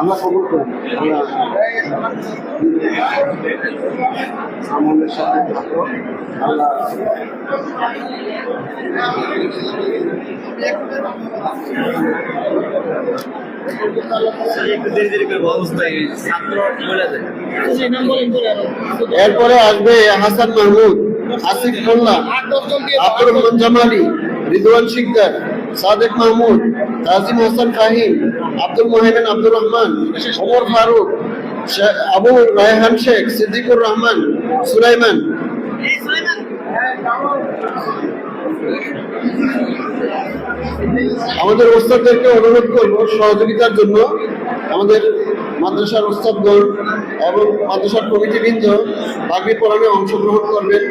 আমরা কবুল করি। আমরা আমাদের সাথে থাকো। আল্লাহ এরপরে আসবে হাসান মাহমুদ আসিফ মোল্লা আব্দুর রহমান জামালি রিদওয়ান শিকদার। সাদেক মাহমুদ, তাজিম হাসান ফাহিম, আব্দুল মোহেমেন আব্দুর রহমান, ওমর ফারুক আবু রায়হান শেখ, সিদ্দিকুর রহমান, সুলাইমান। আমাদের ওস্তাদদেরকে অনুরোধ করব সহযোগিতার জন্য। আমাদের মাদ্রাসার ওস্তাদগণ এবং মাদ্রাসার কমিটিবৃন্দ বাগরি পড়ানে অংশগ্রহণ করবেন।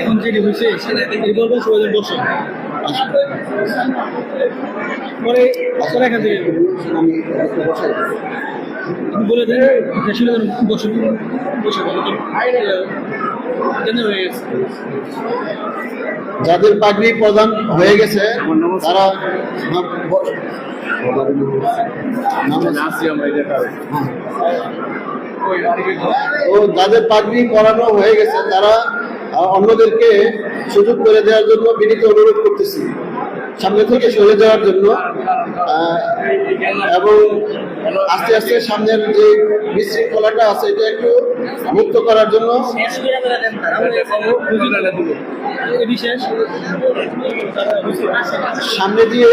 এখন যেটি হয়েছে সেটা সবাই বসে পরে পরে এখান থেকে আমি একটু বসাই আপনি বলে দেন বসে বসে হয়ে গেছে? যাদের পাগড়ি প্রদান হয়ে গেছে তারা না- ব- নাম- আসি আমরা এটা ও যাদের পাগড়ি পরানো হয়ে গেছে তারা অন্যদেরকে সুযোগ করে দেওয়ার জন্য বিনীত অনুরোধ করতেছি। সামনে থেকে সরে যাওয়ার জন্য এবং আস্তে আস্তে সামনের যে বিশৃঙ্খলাটা আছে, এটা একটু মুক্ত করার জন্য সামনে দিয়ে